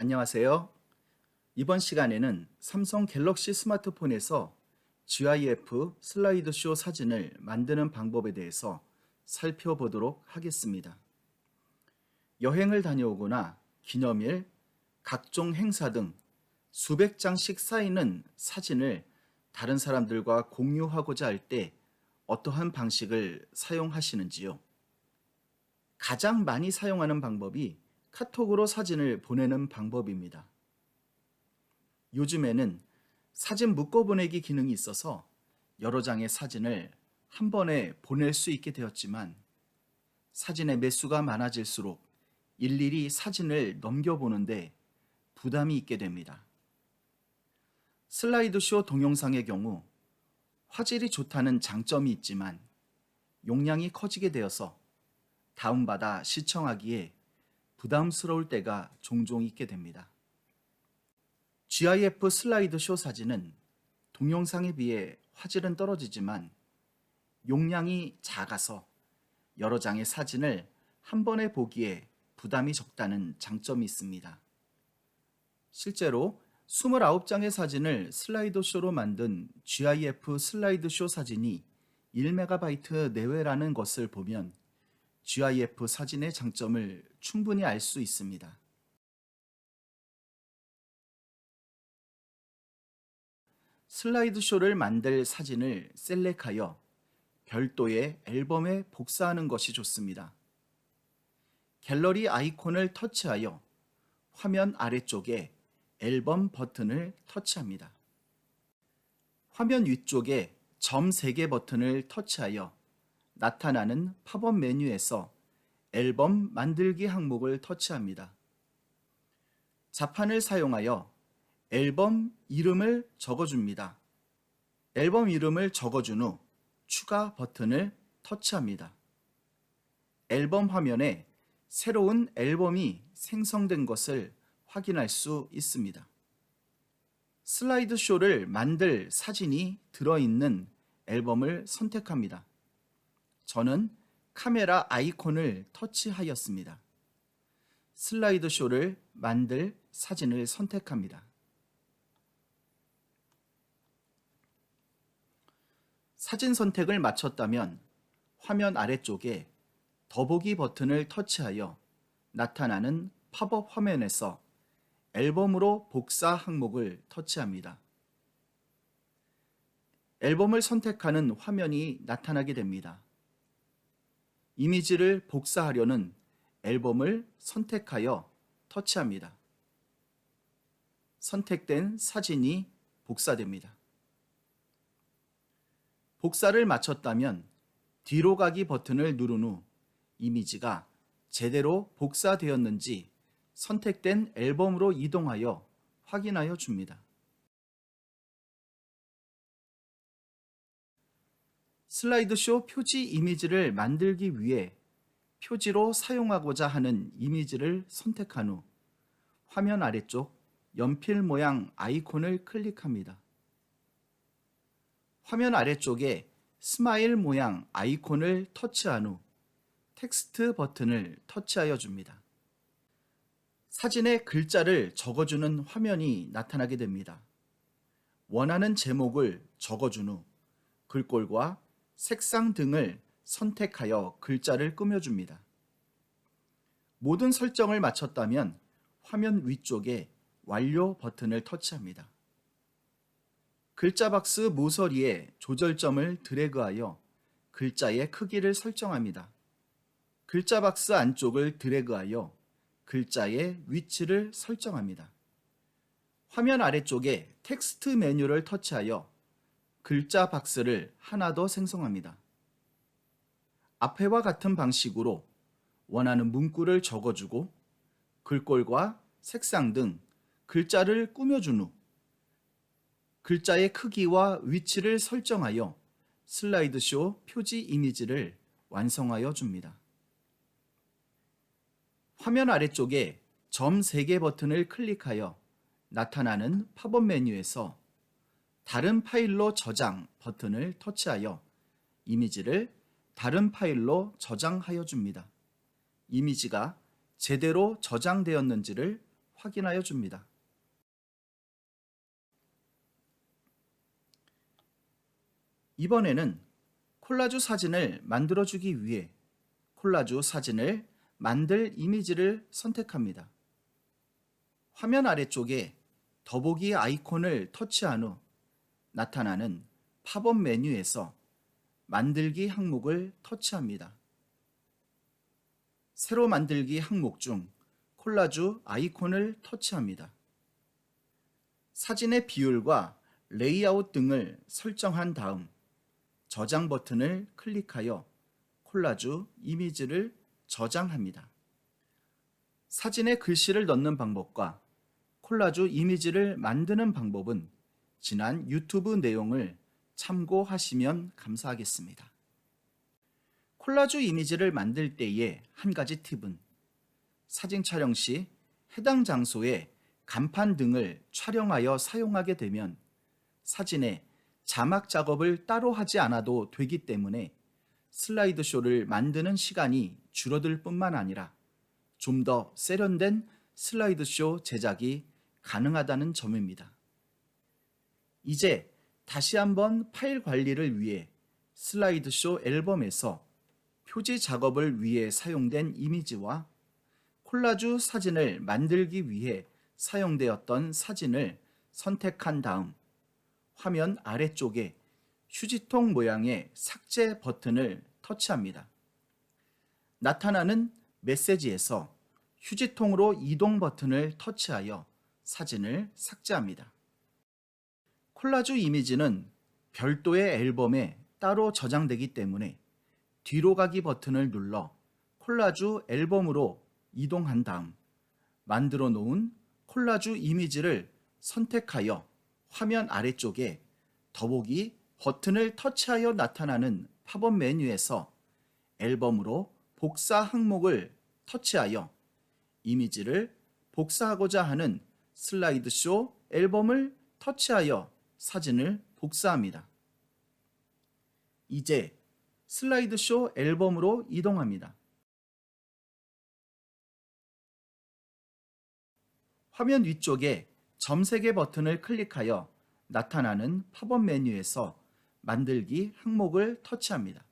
안녕하세요. 이번 시간에는 삼성 갤럭시 스마트폰에서 GIF 슬라이드쇼 사진을 만드는 방법에 대해서 살펴보도록 하겠습니다. 여행을 다녀오거나 기념일, 각종 행사 등 수백 장씩 쌓이는 사진을 다른 사람들과 공유하고자 할 때 어떠한 방식을 사용하시는지요? 가장 많이 사용하는 방법이 카톡으로 사진을 보내는 방법입니다. 요즘에는 사진 묶어 보내기 기능이 있어서 여러 장의 사진을 한 번에 보낼 수 있게 되었지만 사진의 매수가 많아질수록 일일이 사진을 넘겨보는데 부담이 있게 됩니다. 슬라이드쇼 동영상의 경우 화질이 좋다는 장점이 있지만 용량이 커지게 되어서 다운받아 시청하기에 부담스러울 때가 종종 있게 됩니다. GIF 슬라이드 쇼 사진은 동영상에 비해 화질은 떨어지지만 용량이 작아서 여러 장의 사진을 한 번에 보기에 부담이 적다는 장점이 있습니다. 실제로 29장의 사진을 슬라이드쇼로 만든 GIF 슬라이드쇼 사진이 1MB 내외라는 것을 보면 GIF 사진의 장점을 충분히 알 수 있습니다. 슬라이드쇼를 만들 사진을 셀렉하여 별도의 앨범에 복사하는 것이 좋습니다. 갤러리 아이콘을 터치하여 화면 아래쪽에 앨범 버튼을 터치합니다. 화면 위쪽에 점 3개 버튼을 터치하여 나타나는 팝업 메뉴에서 앨범 만들기 항목을 터치합니다. 자판을 사용하여 앨범 이름을 적어줍니다. 앨범 이름을 적어준 후 추가 버튼을 터치합니다. 앨범 화면에 새로운 앨범이 생성된 것을 확인할 수 있습니다. 슬라이드 쇼를 만들 사진이 들어있는 앨범을 선택합니다. 저는 카메라 아이콘을 터치하였습니다. 슬라이드 쇼를 만들 사진을 선택합니다. 사진 선택을 마쳤다면 화면 아래쪽에 더보기 버튼을 터치하여 나타나는 팝업 화면에서 앨범으로 복사 항목을 터치합니다. 앨범을 선택하는 화면이 나타나게 됩니다. 이미지를 복사하려는 앨범을 선택하여 터치합니다. 선택된 사진이 복사됩니다. 복사를 마쳤다면 뒤로 가기 버튼을 누른 후 이미지가 제대로 복사되었는지 선택된 앨범으로 이동하여 확인하여 줍니다. 슬라이드쇼 표지 이미지를 만들기 위해 표지로 사용하고자 하는 이미지를 선택한 후 화면 아래쪽 연필 모양 아이콘을 클릭합니다. 화면 아래쪽에 스마일 모양 아이콘을 터치한 후 텍스트 버튼을 터치하여 줍니다. 사진에 글자를 적어주는 화면이 나타나게 됩니다. 원하는 제목을 적어준 후 글꼴과 색상 등을 선택하여 글자를 꾸며줍니다. 모든 설정을 마쳤다면 화면 위쪽에 완료 버튼을 터치합니다. 글자 박스 모서리에 조절점을 드래그하여 글자의 크기를 설정합니다. 글자 박스 안쪽을 드래그하여 글자의 위치를 설정합니다. 화면 아래쪽에 텍스트 메뉴를 터치하여 글자 박스를 하나 더 생성합니다. 앞에와 같은 방식으로 원하는 문구를 적어주고 글꼴과 색상 등 글자를 꾸며준 후 글자의 크기와 위치를 설정하여 슬라이드쇼 표지 이미지를 완성하여 줍니다. 화면 아래쪽에 점 3개 버튼을 클릭하여 나타나는 팝업 메뉴에서 다른 파일로 저장 버튼을 터치하여 이미지를 다른 파일로 저장하여 줍니다. 이미지가 제대로 저장되었는지를 확인하여 줍니다. 이번에는 콜라주 사진을 만들어주기 위해 콜라주 사진을 만들 이미지를 선택합니다. 화면 아래쪽에 더보기 아이콘을 터치한 후 나타나는 팝업 메뉴에서 만들기 항목을 터치합니다. 새로 만들기 항목 중 콜라주 아이콘을 터치합니다. 사진의 비율과 레이아웃 등을 설정한 다음 저장 버튼을 클릭하여 콜라주 이미지를 저장합니다. 사진에 글씨를 넣는 방법과 콜라주 이미지를 만드는 방법은 지난 유튜브 내용을 참고하시면 감사하겠습니다. 콜라주 이미지를 만들 때의 한 가지 팁은 사진 촬영 시 해당 장소에 간판 등을 촬영하여 사용하게 되면 사진에 자막 작업을 따로 하지 않아도 되기 때문에 슬라이드 쇼를 만드는 시간이 줄어들 뿐만 아니라 좀 더 세련된 슬라이드 쇼 제작이 가능하다는 점입니다. 이제 다시 한번 파일 관리를 위해 슬라이드 쇼 앨범에서 표지 작업을 위해 사용된 이미지와 콜라주 사진을 만들기 위해 사용되었던 사진을 선택한 다음 화면 아래쪽에 휴지통 모양의 삭제 버튼을 터치합니다. 나타나는 메시지에서 휴지통으로 이동 버튼을 터치하여 사진을 삭제합니다. 콜라주 이미지는 별도의 앨범에 따로 저장되기 때문에 뒤로 가기 버튼을 눌러 콜라주 앨범으로 이동한 다음 만들어 놓은 콜라주 이미지를 선택하여 화면 아래쪽에 더보기 버튼을 터치하여 나타나는 팝업 메뉴에서 앨범으로 복사 항목을 터치하여 이미지를 복사하고자 하는 슬라이드쇼 앨범을 터치하여 사진을 복사합니다. 이제 슬라이드쇼 앨범으로 이동합니다. 화면 위쪽에 점세개 버튼을 클릭하여 나타나는 팝업 메뉴에서 만들기 항목을 터치합니다.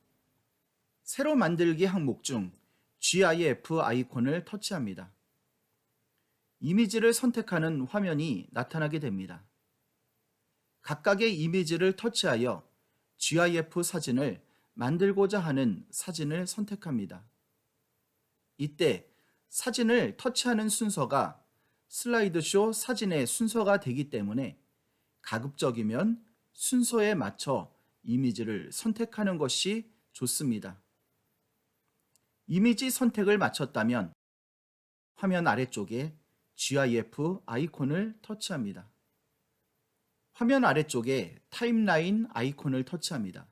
새로 만들기 항목 중 GIF 아이콘을 터치합니다. 이미지를 선택하는 화면이 나타나게 됩니다. 각각의 이미지를 터치하여 GIF 사진을 만들고자 하는 사진을 선택합니다. 이때 사진을 터치하는 순서가 슬라이드쇼 사진의 순서가 되기 때문에 가급적이면 순서에 맞춰 이미지를 선택하는 것이 좋습니다. 이미지 선택을 마쳤다면 화면 아래쪽에 GIF 아이콘을 터치합니다. 화면 아래쪽에 타임라인 아이콘을 터치합니다.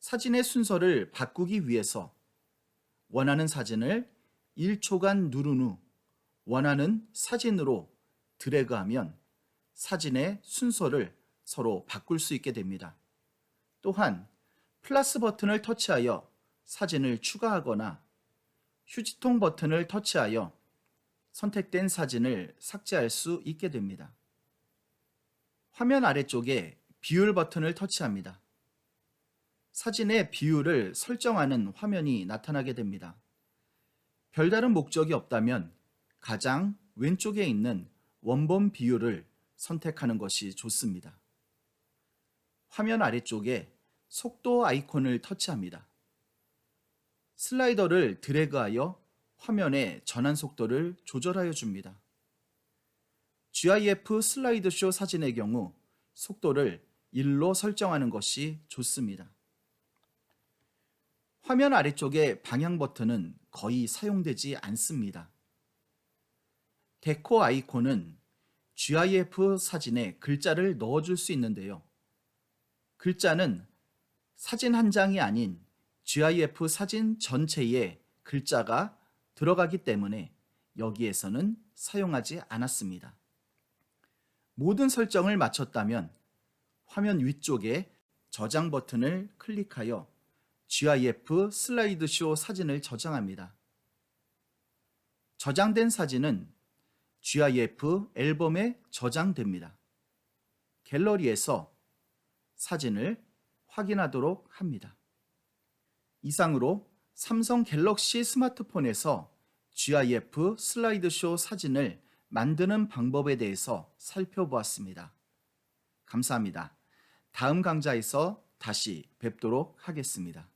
사진의 순서를 바꾸기 위해서 원하는 사진을 1초간 누른 후 원하는 사진으로 드래그하면 사진의 순서를 서로 바꿀 수 있게 됩니다. 또한 플러스 버튼을 터치하여 사진을 추가하거나 휴지통 버튼을 터치하여 선택된 사진을 삭제할 수 있게 됩니다. 화면 아래쪽에 비율 버튼을 터치합니다. 사진의 비율을 설정하는 화면이 나타나게 됩니다. 별다른 목적이 없다면 가장 왼쪽에 있는 원본 비율을 선택하는 것이 좋습니다. 화면 아래쪽에 속도 아이콘을 터치합니다. 슬라이더를 드래그하여 화면의 전환 속도를 조절하여 줍니다. GIF 슬라이드쇼 사진의 경우 속도를 1로 설정하는 것이 좋습니다. 화면 아래쪽의 방향 버튼은 거의 사용되지 않습니다. 데코 아이콘은 GIF 사진에 글자를 넣어줄 수 있는데요. 글자는 사진 한 장이 아닌 GIF 사진 전체에 글자가 들어가기 때문에 여기에서는 사용하지 않았습니다. 모든 설정을 마쳤다면 화면 위쪽에 저장 버튼을 클릭하여 GIF 슬라이드쇼 사진을 저장합니다. 저장된 사진은 GIF 앨범에 저장됩니다. 갤러리에서 사진을 확인하도록 합니다. 이상으로 삼성 갤럭시 스마트폰에서 GIF 슬라이드쇼 사진을 만드는 방법에 대해서 살펴보았습니다. 감사합니다. 다음 강좌에서 다시 뵙도록 하겠습니다.